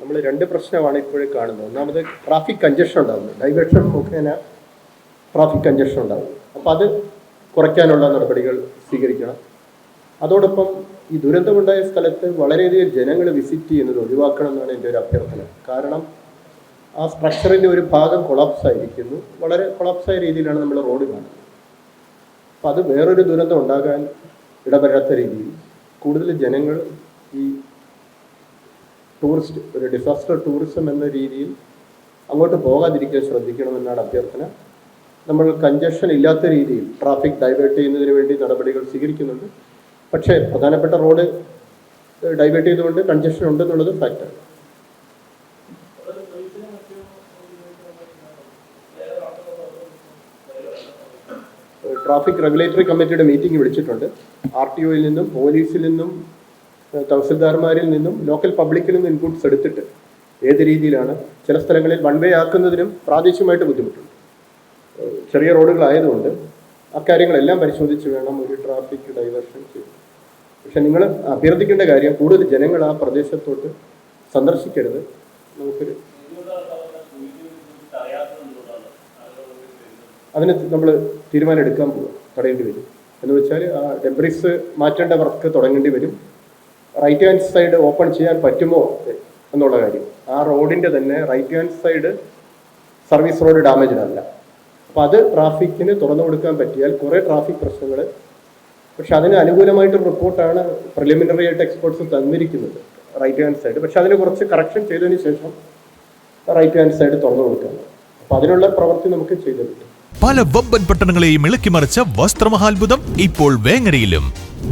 നമ്മൾ രണ്ട് പ്രശ്നമാണ് ഇപ്പോഴും കാണുന്നത്. ഒന്നാമത് ട്രാഫിക് കഞ്ചക്ഷൻ ഉണ്ടാകുന്നത് ഡൈവേർഷൻ മുഖേന ട്രാഫിക് കഞ്ചക്ഷൻ ഉണ്ടാകും അപ്പോൾ അത് കുറയ്ക്കാനുള്ള നടപടികൾ സ്വീകരിക്കണം. അതോടൊപ്പം ഈ ദുരന്തമുണ്ടായ സ്ഥലത്ത് വളരെയധികം ജനങ്ങൾ വിസിറ്റ് ചെയ്യുന്നത് ഒഴിവാക്കണം എന്നാണ് എന്റെ ഒരു അഭ്യർത്ഥന. കാരണം ആ സ്ട്രക്ചറിന്റെ ഒരു ഭാഗം കൊളാപ്സ് ആയിരിക്കുന്നു. വളരെ കൊളാപ്സായ രീതിയിലാണ് നമ്മൾ റോഡ് കാണുന്നത്. അപ്പം അത് വേറൊരു ദുരന്തം ഉണ്ടാകാൻ ഇടപെടാത്ത രീതിയിൽ കൂടുതൽ ജനങ്ങൾ ഈ ടൂറിസ്റ്റ് ഒരു ഡിസാസ്റ്റർ ടൂറിസം എന്ന രീതിയിൽ അങ്ങോട്ട് പോകാതിരിക്കാൻ ശ്രദ്ധിക്കണമെന്നാണ് അഭ്യർത്ഥന. നമ്മൾ കഞ്ചക്ഷൻ ഇല്ലാത്ത രീതിയിൽ ട്രാഫിക് ഡൈവേർട്ട് ചെയ്യുന്നതിന് വേണ്ടി നടപടികൾ സ്വീകരിക്കുന്നുണ്ട്. പക്ഷേ പ്രധാനപ്പെട്ട റോഡ് ഡൈവേർട്ട് ചെയ്തുകൊണ്ട് കൺജക്ഷൻ ഉണ്ടെന്നുള്ളത് ഫാക്റ്റാണ് ട്രാഫിക് റെഗുലേറ്ററി കമ്മിറ്റിയുടെ മീറ്റിംഗ് വിളിച്ചിട്ടുണ്ട്. ആർ ടി ഒയിൽ നിന്നും പോലീസിൽ നിന്നും തഹസിൽദാർമാരിൽ നിന്നും ലോക്കൽ പബ്ലിക്കിൽ നിന്നും ഇൻപുട്സ് എടുത്തിട്ട് ഏത് രീതിയിലാണ് ചില സ്ഥലങ്ങളിൽ വൺ വേ ആക്കുന്നതിനും പ്രാദേശികമായിട്ട് ബുദ്ധിമുട്ടുണ്ട്. ചെറിയ റോഡുകളായതുകൊണ്ട് അക്കാര്യങ്ങളെല്ലാം പരിശോധിച്ച് വേണം ഒരു ട്രാഫിക് ഡൈവേർഷൻ ചെയ്യാൻ പക്ഷെ നിങ്ങൾ അഭ്യർത്ഥിക്കേണ്ട കാര്യം കൂടുതൽ ജനങ്ങൾ ആ പ്രദേശത്തോട്ട് സന്ദർശിക്കരുത്. നമുക്കൊരു അതിന് നമ്മൾ തീരുമാനം എടുക്കാൻ പോകും തടയേണ്ടി വരും. എന്ന് വെച്ചാൽ ആ ഡെബ്രിസ് മാറ്റേണ്ട വർക്ക് തുടങ്ങേണ്ടി വരും. റൈറ്റ് ഹാൻഡ് സൈഡ് ഓപ്പൺ ചെയ്യാൻ പറ്റുമോ എന്നുള്ള കാര്യം. ആ റോഡിന്റെ തന്നെ right hand side service road damage അല്ല അപ്പോൾ അത് ട്രാഫിക്കിന് തുറന്നു കൊടുക്കാൻ പറ്റിയാൽ കുറേ ട്രാഫിക് പ്രശ്നങ്ങൾ പക്ഷെ അതിന് അനുകൂലമായിട്ടൊരു റിപ്പോർട്ടാണ് പ്രിലിമിനറി ആയിട്ട് എക്സ്പേർട്സ് തന്നിരിക്കുന്നത് റൈറ്റ് ഹാൻഡ് സൈഡ് പക്ഷെ അതിന് കുറച്ച് കറക്ഷൻ ചെയ്തതിന് ശേഷം റൈറ്റ് ഹാൻഡ് സൈഡ് തുറന്നു കൊടുക്കുന്നത് അപ്പോൾ അതിനുള്ള പ്രവൃത്തി നമുക്ക് ചെയ്തു പല വമ്പൻ പട്ടണങ്ങളെയും ഇളക്കിമറിച്ച വസ്ത്രമഹാത്ഭുതം ഇപ്പോൾ വേങ്ങരയിലും.